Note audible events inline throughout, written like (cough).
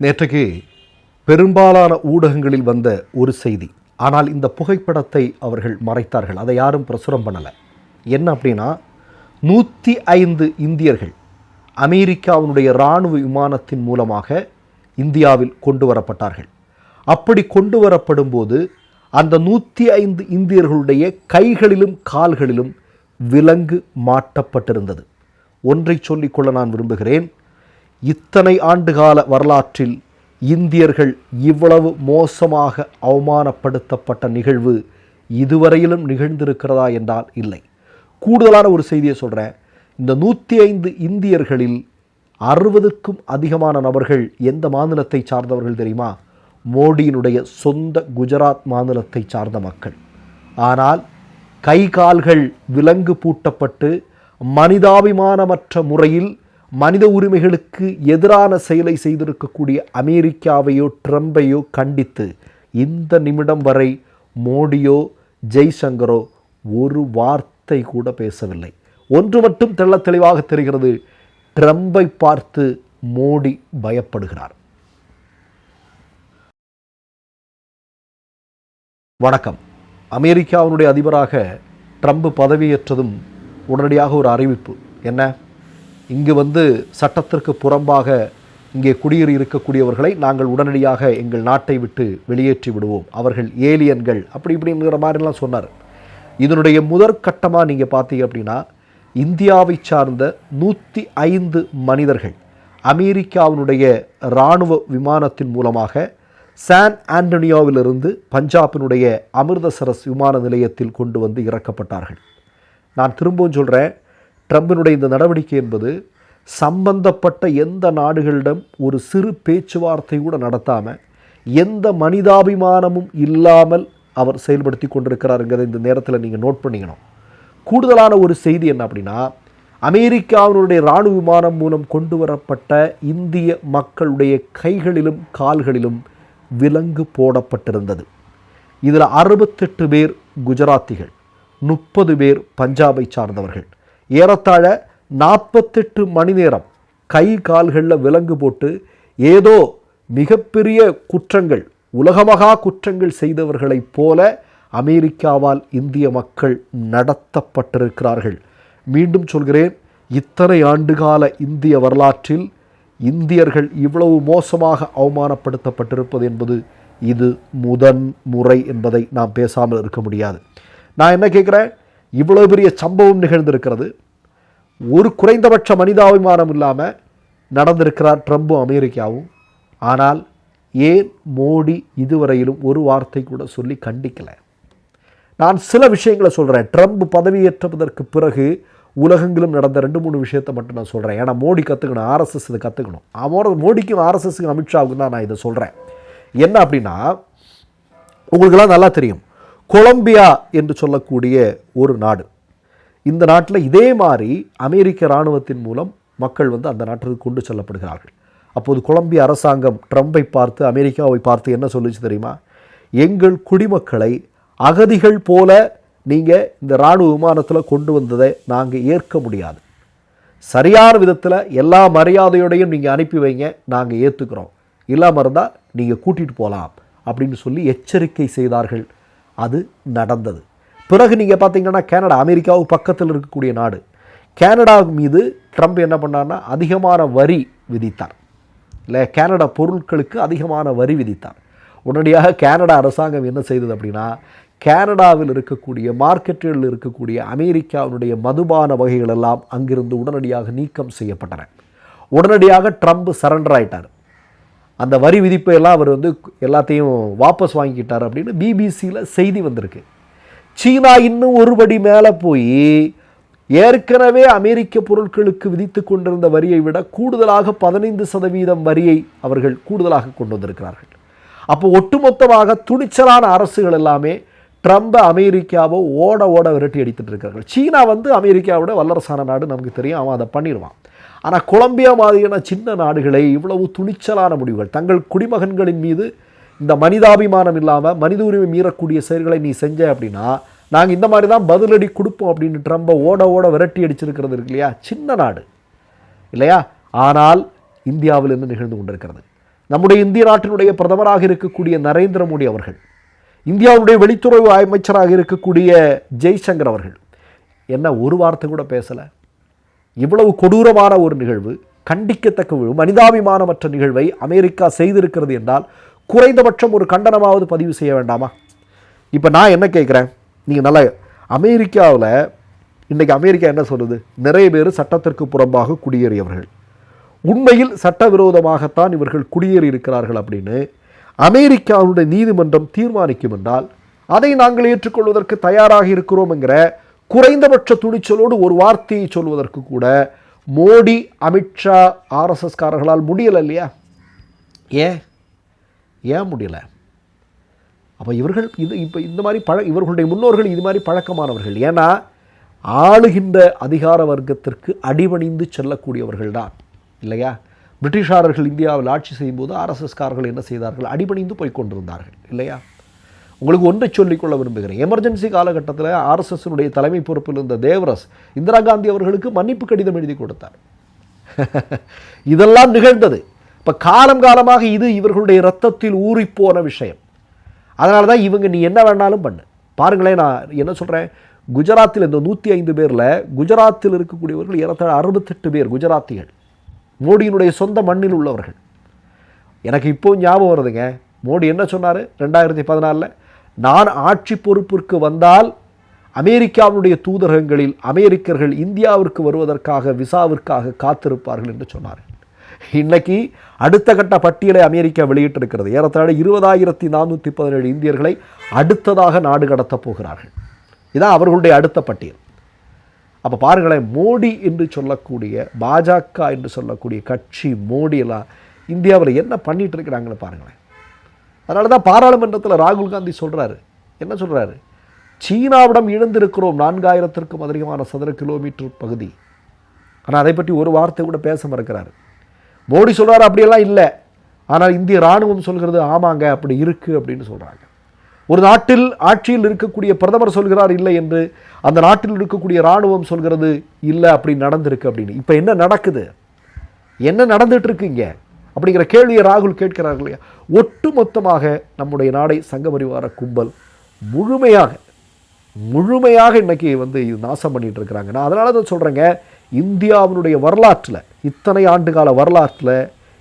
நேற்றைக்கு பெரும்பாலான ஊடகங்களில் வந்த ஒரு செய்தி. ஆனால் இந்த புகைப்படத்தை அவர்கள் மறைத்தார்கள். அதை யாரும் பிரசுரம் பண்ணலை. என்ன அப்படின்னா நூற்றி ஐந்து இந்தியர்கள் அமெரிக்காவினுடைய இராணுவ விமானத்தின் மூலமாக இந்தியாவில் கொண்டு வரப்பட்டார்கள் அப்படி கொண்டு வரப்படும்போது அந்த நூற்றி ஐந்து இந்தியர்களுடைய கைகளிலும் கால்களிலும் விலங்கு மாட்டப்பட்டிருந்தது. ஒன்றை சொல்லிக்கொள்ள நான் விரும்புகிறேன். இத்தனை ஆண்டுகால வரலாற்றில் இந்தியர்கள் இவ்வளவு மோசமாக அவமானப்படுத்தப்பட்ட நிகழ்வு இதுவரையிலும் நிகழ்ந்திருக்கிறதா என்றால் இல்லை. கூடுதலான ஒரு செய்தியை சொல்கிறேன் இந்த நூற்றி ஐந்து இந்தியர்களில் அறுபதுக்கும் அதிகமான நபர்கள் எந்த மாநிலத்தை சார்ந்தவர்கள் தெரியுமா? மோடியினுடைய சொந்த குஜராத் மாநிலத்தை சார்ந்த மக்கள். ஆனால் கை கால்கள் விலங்கு பூட்டப்பட்டு மனிதாபிமானமற்ற முறையில் மனித உரிமைகளுக்கு எதிரான செயலை செய்திருக்கக்கூடிய அமெரிக்காவையோ ட்ரம்பையோ கண்டித்து இந்த நிமிடம் வரை மோடியோ ஜெய்சங்கரோ ஒரு வார்த்தை கூட பேசவில்லை. ஒன்று மட்டும் தெள்ள தெளிவாக தெரிகிறது. ட்ரம்பை பார்த்து மோடி பயப்படுகிறார். வணக்கம். அமெரிக்காவினுடைய அதிபராக ட்ரம்ப் பதவியேற்றதும் உடனடியாக ஒரு அறிவிப்பு. என்ன? இங்கு வந்து சட்டத்திற்கு புறம்பாக இங்கே குடியேறி இருக்கக்கூடியவர்களை நாங்கள் உடனடியாக எங்கள் நாட்டை விட்டு வெளியேற்றி விடுவோம். அவர்கள் ஏலியன்கள் அப்படி இப்படிங்கிற மாதிரிலாம் சொன்னார். இதனுடைய முதற்கட்டமாக நீங்கள் பார்த்தீங்க அப்படின்னா இந்தியாவை சார்ந்த நூற்றி ஐந்து மனிதர்கள் அமெரிக்காவினுடைய இராணுவ விமானத்தின் மூலமாக சான் ஆண்டனியோவிலிருந்து பஞ்சாபினுடைய அமிர்தசரஸ் விமான நிலையத்தில் கொண்டு வந்து இறக்கப்பட்டார்கள். நான் திரும்பவும் சொல்கிறேன் ட்ரம்பினுடைய இந்த நடவடிக்கை என்பது சம்பந்தப்பட்ட எந்த நாடுகளிடம் ஒரு சிறு பேச்சுவார்த்தை கூட நடத்தாமல் எந்த மனிதாபிமானமும் இல்லாமல் அவர் செயல்படுத்தி கொண்டிருக்கிறாருங்கிறத இந்த நேரத்தில் நீங்கள் நோட் பண்ணிக்கணும். கூடுதலான ஒரு செய்தி என்ன அப்படின்னா அமெரிக்காவினுடைய இராணுவ விமானம் மூலம் கொண்டு வரப்பட்ட இந்திய மக்களுடைய கைகளிலும் கால்களிலும் விலங்கு போடப்பட்டிருந்தது. இதில் அறுபத்தெட்டு பேர் குஜராத்திகள் முப்பது பேர் பஞ்சாபை சார்ந்தவர்கள். ஏறத்தாழ நாற்பத்தெட்டு மணி நேரம் கை கால்களில் விலங்கு போட்டு ஏதோ மிகப்பெரிய குற்றங்கள் உலகமகா குற்றங்கள் செய்தவர்களைப் போல அமெரிக்காவால் இந்திய மக்கள் நடத்தப்பட்டிருக்கிறார்கள். மீண்டும் சொல்கிறேன் இத்தனை ஆண்டுகால இந்திய வரலாற்றில் இந்தியர்கள் இவ்வளவு மோசமாக அவமானப்படுத்தப்பட்டிருப்பது என்பது இது முதன் முறை என்பதை நாம் பேசாமல் இருக்க முடியாது. நான் என்ன கேட்குறேன்? இவ்வளோ பெரிய சம்பவம் நிகழ்ந்திருக்கிறது. ஒரு குறைந்தபட்ச மனிதாபிமானம் இல்லாமல் நடந்திருக்கிறார் ட்ரம்பும் அமெரிக்காவும். ஆனால் ஏன் மோடி இதுவரையிலும் ஒரு வார்த்தை கூட சொல்லி கண்டிக்கலை? நான் சில விஷயங்களை சொல்கிறேன் ட்ரம்ப் பதவியேற்றதற்கு பிறகு உலகங்களும் நடந்த ரெண்டு மூணு விஷயத்தை மட்டும் நான் சொல்கிறேன் ஏன்னா மோடி கற்றுக்கணும் ஆர்எஸ்எஸ் இதை கற்றுக்கணும் அவரோட மோடிக்கும் ஆர்எஸ்எஸ்க்கும் அமித்ஷாவுக்கும் தான் நான் இதை சொல்கிறேன் என்ன அப்படின்னா உங்களுக்கெல்லாம் நல்லா தெரியும். கொலம்பியா என்று சொல்லக்கூடிய ஒரு நாடு. இந்த நாட்டில் இதே மாதிரி அமெரிக்க இராணுவத்தின் மூலம் மக்கள் வந்து அந்த நாட்டிற்கு கொண்டு செல்லப்படுகிறார்கள். அப்போது கொலம்பிய அரசாங்கம் ட்ரம்பை பார்த்து அமெரிக்காவை பார்த்து என்ன சொல்லிச்சு தெரியுமா? எங்கள் குடிமக்களை அகதிகள் போல நீங்கள் இந்த இராணுவ விமானத்தில் கொண்டு வந்ததை நாங்கள் ஏற்க முடியாது. சரியான விதத்தில் எல்லா மரியாதையோடையும் நீங்கள் அனுப்பி வைங்க நாங்கள் ஏற்றுக்கிறோம் இல்லாமல் இருந்தால் நீங்கள் கூட்டிகிட்டு போகலாம் அப்படின்னு சொல்லி எச்சரிக்கை செய்தார்கள் அது நடந்தது. பிறகு நீங்கள் பார்த்தீங்கன்னா கனடா அமெரிக்காவுக்கு பக்கத்தில் இருக்கக்கூடிய நாடு. கனடா மீது ட்ரம்ப் என்ன பண்ணார்னா அதிகமான வரி விதித்தார். இல்லை கனடா பொருட்களுக்கு அதிகமான வரி விதித்தார். உடனடியாக கனடா அரசாங்கம் என்ன செய்தது அப்படின்னா கனடாவில் இருக்கக்கூடிய மார்க்கெட்டுகளில் இருக்கக்கூடிய அமெரிக்காவினுடைய மதுபான வகைகள் எல்லாம் அங்கிருந்து உடனடியாக நீக்கம் செய்யப்பட்டன. உடனடியாக ட்ரம்ப் சரண்டர் ஆயிட்டார். அந்த வரி விதிப்பை எல்லாம் அவர் வந்து எல்லாத்தையும் வாபஸ் வாங்கிக்கிட்டார் அப்படின்னு பிபிசியில் செய்தி வந்திருக்கு. சீனா இன்னும் ஒருபடி மேலே போய் ஏற்கனவே அமெரிக்க பொருட்களுக்கு விதித்து கொண்டிருந்த வரியை விட கூடுதலாக பதினைந்து சதவீதம் வரியை அவர்கள் கூடுதலாக கொண்டு வந்திருக்கிறார்கள். அப்போ ஒட்டுமொத்தமாக துணிச்சலான அரசுகள் எல்லாமே ட்ரம்பை அமெரிக்காவை ஓட ஓட விரட்டி அடித்துட்டு இருக்கிறார்கள். சீனா வந்து அமெரிக்காவோட வல்லரசான நாடு நமக்கு தெரியும். அவன் அதை பண்ணிடுவான். ஆனால் கொலம்பியா மாதிரியான சின்ன நாடுகளை இவ்வளவு துணிச்சலான முடிவுகள். தங்கள் குடிமகன்களின் மீது இந்த மனிதாபிமானம் இல்லாமல் மனித உரிமை மீறக்கூடிய செயல்களை நீ செஞ்ச அப்படின்னா நாங்கள் இந்த மாதிரி தான் பதிலடி கொடுப்போம் அப்படின்னு ட்ரம்பை ஓட ஓட விரட்டி அடிச்சிருக்கிறது இருக்கு இல்லையா? சின்ன நாடு. இல்லையா? ஆனால் இந்தியாவில் இருந்து நிகழ்ந்து கொண்டிருக்கிறது. நம்முடைய இந்திய நாட்டினுடைய பிரதமராக இருக்கக்கூடிய நரேந்திர மோடி அவர்கள் இந்தியாவுடைய வெளித்துறவு அமைச்சராக இருக்கக்கூடிய ஜெய்சங்கர் அவர்கள் என்ன ஒரு வார்த்தை கூட பேசலை. இவ்வளவு கொடூரமான ஒரு நிகழ்வு கண்டிக்கத்தக்க மனிதாபிமானமற்ற நிகழ்வை அமெரிக்கா செய்திருக்கிறது என்றால் குறைந்தபட்சம் ஒரு கண்டனமாவது பதிவு செய்ய வேண்டாமா? இப்போ நான் என்ன கேட்குறேன் நீங்கள் நல்லா அமெரிக்காவில் இன்றைக்கி அமெரிக்கா என்ன சொல்லுது? நிறைய பேர் சட்டத்திற்கு புறம்பாக குடியேறியவர்கள். உண்மையில் சட்டவிரோதமாகத்தான் இவர்கள் குடியேறி இருக்கிறார்கள் அப்படின்னு அமெரிக்காவுடைய நீதிமன்றம் தீர்மானிக்கும் என்றால் அதை நாங்கள் ஏற்றுக்கொள்வதற்கு தயாராக இருக்கிறோம் என்கிற குறைந்தபட்ச துணிச்சலோடு ஒரு வார்த்தையை சொல்வதற்கு கூட மோடி அமித்ஷா ஆர்எஸ்எஸ்காரர்களால் முடியலை இல்லையா? ஏன்? ஏன் முடியலை? அப்போ இவர்கள் இது இப்போ இந்த மாதிரி பழ இவர்களுடைய முன்னோர்கள் இது மாதிரி பழக்கமானவர்கள். ஏன்னா ஆளுகின்ற அதிகார வர்க்கத்திற்கு அடிபணிந்து செல்லக்கூடியவர்கள் தான் இல்லையா? பிரிட்டிஷாரர்கள் இந்தியாவில் ஆட்சி செய்யும்போது ஆர்எஸ்எஸ்காரர்கள் என்ன செய்தார்கள்? அடிபணிந்து போய் கொண்டிருந்தார்கள். இல்லையா? உங்களுக்கு ஒன்றை சொல்லிக்கொள்ள விரும்புகிறேன். எமர்ஜென்சி காலகட்டத்தில் ஆர்எஸ்எஸ்னுடைய தலைமை பொறுப்பில் இருந்த தேவரஸ் இந்திரா காந்தி அவர்களுக்கு மன்னிப்பு கடிதம் எழுதி கொடுத்தார். (laughs) இதெல்லாம் நிகழ்ந்தது. இப்போ காலம் காலமாக இது இவர்களுடைய ரத்தத்தில் ஊறிப்போன விஷயம். அதனால தான் இவங்க நீ என்ன வேணாலும் பண்ணு. பாருங்களேன் நான் என்ன சொல்கிறேன் குஜராத்தில் இந்த நூற்றி ஐந்து பேரில் குஜராத்தில் இருக்கக்கூடியவர்கள் ஏறத்தாழ அறுபத்தெட்டு பேர் குஜராத்திகள். மோடியினுடைய சொந்த மண்ணில் உள்ளவர்கள். எனக்கு இப்போ ஞாபகம் வருதுங்க. மோடி என்ன சொன்னார்? ரெண்டாயிரத்தி பதினாலில் நான் ஆட்சி பொறுப்பிற்கு வந்தால் அமெரிக்காவுடைய தூதரகங்களில் அமெரிக்கர்கள் இந்தியாவிற்கு வருவதற்காக விசாவிற்காக காத்திருப்பார்கள் என்று சொன்னார். இன்னைக்கு அடுத்த கட்ட பட்டியலை அமெரிக்கா வெளியிட்டிருக்கிறது. ஏறத்தாழ இருபதாயிரத்தி நானூற்றி பதினேழு இந்தியர்களை அடுத்ததாக நாடு கடத்தப் போகிறார்கள். இதான் அவர்களுடைய அடுத்த பட்டியல். அப்போ பாருங்களேன் மோடி என்று சொல்லக்கூடிய பாஜக என்று சொல்லக்கூடிய கட்சி மோடி எல்லாம் இந்தியாவில் என்ன பண்ணிட்டு இருக்கிறாங்கன்னு பாருங்களேன். அதனால தான் பாராளுமன்றத்தில் ராகுல் காந்தி சொல்கிறாரு என்ன சொல்கிறாரு சீனாவிடம் இழந்திருக்கிறோம் நான்காயிரத்திற்கும் அதிகமான சதுர கிலோமீட்டர் பகுதி. ஆனால் அதை பற்றி ஒரு வார்த்தை கூட பேச மறுக்கிறாரு. மோடி சொல்கிறார் அப்படியெல்லாம் இல்லை. ஆனால் இந்திய இராணுவம் சொல்கிறது ஆமாங்க அப்படி இருக்குது அப்படின்னு சொல்கிறாங்க ஒரு நாட்டில் ஆட்சியில் இருக்கக்கூடிய பிரதமர் சொல்கிறார் இல்லை என்று அந்த நாட்டில் இருக்கக்கூடிய இராணுவம் சொல்கிறது இல்லை அப்படி நடந்திருக்கு அப்படின்னு. இப்போ என்ன நடக்குது? என்ன நடந்துகிட்ருக்கு இங்கே? அப்படிங்கிற கேள்வியை ராகுல் கேட்கிறார்கள் இல்லையா? ஒட்டுமொத்தமாக நம்முடைய நாடை சங்க பரிவார கும்பல் முழுமையாக முழுமையாக இன்னைக்கு வந்து இது நாசம் பண்ணிகிட்டு இருக்கிறாங்க. நான் அதனால தான் சொல்கிறேங்க இந்தியாவினுடைய வரலாற்றில் இத்தனை ஆண்டுகால வரலாற்றில்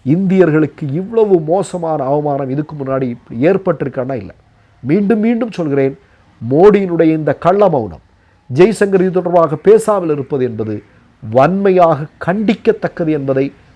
இந்தியர்களுக்கு இவ்வளவு மோசமான அவமானம் இதுக்கு முன்னாடி இப்படி ஏற்பட்டிருக்கானா இல்லை. மீண்டும் மீண்டும் சொல்கிறேன் மோடியினுடைய இந்த கள்ள மௌனம் ஜெய்சங்கர் இது தொடர்பாக பேசாமல் இருப்பது என்பது வன்மையாக கண்டிக்கத்தக்கது என்பதை